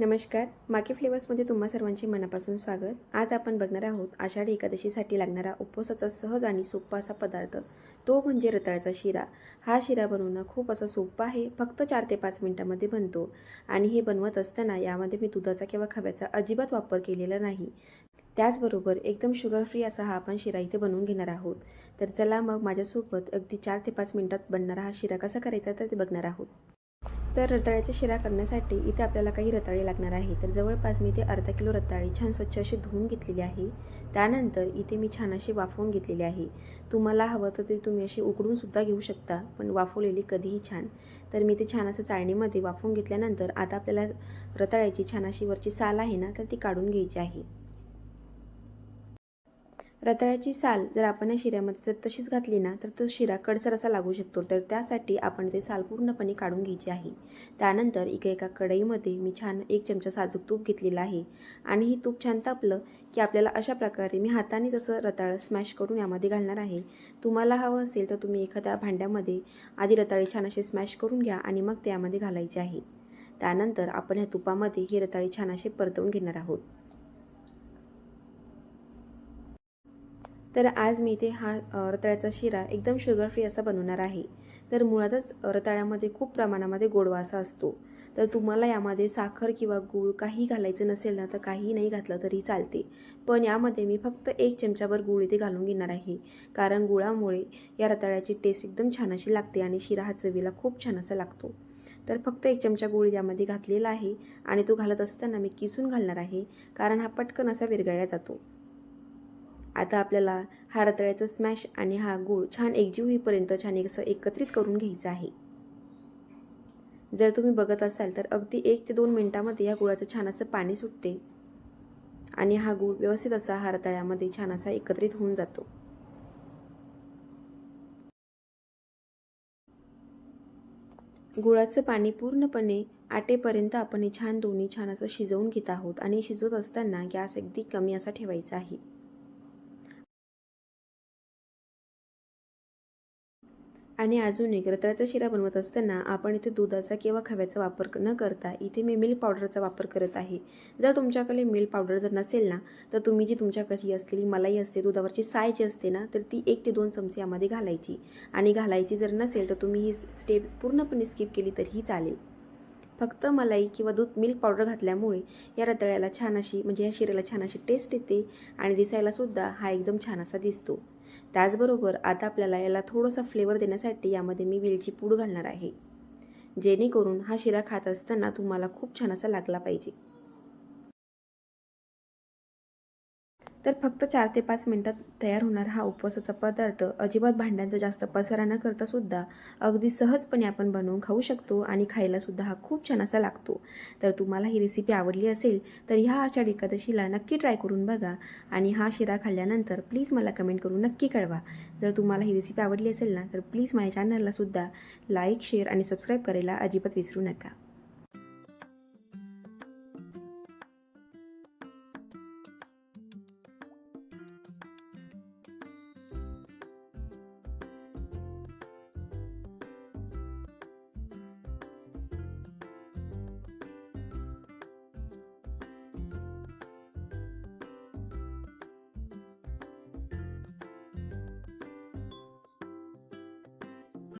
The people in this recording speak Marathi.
नमस्कार माके फ्लेवर्समध्ये तुम्हा सर्वांचे मनापासून स्वागत. आज आपण बघणार आहोत आषाढी एकादशीसाठी लागणारा उपवासाचा सहज आणि सोपा असा पदार्थ. तो म्हणजे रताळ्याचा शिरा. हा शिरा बनवणं खूप असा सोपा आहे फक्त चार ते पाच मिनटामध्ये बनतो. आणि हे बनवत असताना यामध्ये मी दुधाचा किंवा खव्याचा अजिबात वापर केलेला नाही. त्याचबरोबर एकदम शुगर फ्री असा हा आपण शिरा इथे बनवून घेणार आहोत. तर चला मग माझ्यासोबत अगदी चार ते पाच मिनटात बनणारा हा शिरा कसा करायचा तर ते बघणार आहोत. तर रताळ्याच्या शिरा करण्यासाठी इथे आपल्याला काही रताळे लागणार आहे तर जवळपास मी ते अर्धा किलो रताळी छान स्वच्छ अशी धुवून घेतलेली आहे. त्यानंतर इथे मी छान अशी वाफवून घेतलेली आहे. तुम्हाला हवं तर ते तुम्ही अशी उकडूनसुद्धा घेऊ शकता पण वाफवलेली कधीही छान. तर मी ते छान असं चाळणीमध्ये वाफवून घेतल्यानंतर आता आपल्याला रताळ्याची छान अशी वरची साल आहे ना तर ती काढून घ्यायची आहे. रताळ्याची साल जर आपण या शिऱ्यामध्ये जर तशीच घातली ना तर तो शिरा कडसर असा लागू शकतो. तर त्यासाठी आपण ते साल पूर्णपणे काढून घ्यायची आहे. त्यानंतर इकडे एका कढईमध्ये मी छान एक चमचा साजूक तूप घेतलेला आहे. आणि ही तूप छान तापलं की आपल्याला अशा प्रकारे मी हाताने जसं रताळं स्मॅश करून यामध्ये घालणार आहे. तुम्हाला हवं असेल तर तुम्ही एखाद्या भांड्यामध्ये आधी रताळी छान असे स्मॅश करून घ्या आणि मग त्यामध्ये घालायचे आहे. त्यानंतर आपण ह्या तुपामध्ये ही रताळी छान असे परतवून घेणार आहोत. तर आज मी इथे हा रताळ्याचा शिरा एकदम शुगर फ्री असा बनवणार आहे. तर मुळातच रताळ्यामध्ये खूप प्रमाणामध्ये गोडवा असा असतो. तर तुम्हाला यामध्ये साखर किंवा गूळ काही घालायचं नसेल ना तर काही नाही घातलं तरी चालते. पण यामध्ये मी फक्त एक चमचाभर गूळ इथे घालून घेणार आहे. कारण गुळामुळे या रताळ्याची टेस्ट एकदम छान अशी लागते आणि शिरा हा चवीला खूप छान असा लागतो. तर फक्त एक चमचा गूळ यामध्ये घातलेला आहे आणि तो घालत असताना मी किसून घालणार आहे. कारण हा पटकन असा विरघळला जातो. आता आपल्याला हा रताळ्याचा स्मॅश आणि हा गूळ छान एकजीव होईपर्यंत छान एक असं एकत्रित करून घ्यायचं आहे. जर तुम्ही बघत असाल तर अगदी एक ते दोन मिनटामध्ये या गुळाचं छान असं पाणी सुटते आणि हा गूळ व्यवस्थित असा हा रताळ्यामध्ये छान असा एकत्रित होऊन जातो. गुळाचं पाणी पूर्णपणे आटेपर्यंत आपण हे छान दोन्ही छान असं शिजवून घेत आहोत आणि शिजवत असताना गॅस अगदी कमी असा ठेवायचा आहे. आणि अजून एक रताळ्याचा शिरा बनवत असताना आपण इथे दुधाचा किंवा खव्याचा वापर न करता इथे मी मिल्क पावडरचा वापर करत आहे. जर तुमच्याकडे मिल्क पावडर जर नसेल ना तर तुम्ही जी तुमच्याकडची असलेली मलाई असते दुधावरची साय जी असते ना तर ती एक ते दोन चमचे यामध्ये घालायची. आणि घालायची जर नसेल तर तुम्ही ही स्टेप पूर्णपणे स्किप केली तरीही चालेल. फक्त मलाई किंवा दूध मिल्क पावडर घातल्यामुळे या रताळ्याला छान अशी म्हणजे या शिऱ्याला छान अशी टेस्ट येते आणि दिसायलासुद्धा हा एकदम छान असा दिसतो. त्याचबरोबर आता आपल्याला याला थोडंसं फ्लेवर देण्यासाठी यामध्ये मी वेलची पूड घालणार आहे. जेणेकरून हा शिरा खात असताना तुम्हाला खूप छान असा लागला पाहिजे. तर फक्त चार ते पाच मिनटात तयार होणार हा उपवासाचा पदार्थ. अजिबात भांड्यांचा जास्त पसारा न करता सुद्धा अगदी सहजपणे आपण बनवून खाऊ शकतो आणि खायला सुद्धा हा खूप छान असा लागतो. तर तुम्हाला ही रेसिपी आवडली असेल तर ह्या आषाढी एकादशीला नक्की ट्राय करून बघा आणि हा शिरा खाल्ल्यानंतर प्लीज मला कमेंट करून नक्की कळवा. जर तुम्हाला ही रेसिपी आवडली असेल ना तर प्लीज माझ्या चॅनलला सुद्धा लाईक शेअर आणि सबस्क्राईब करायला अजिबात विसरू नका.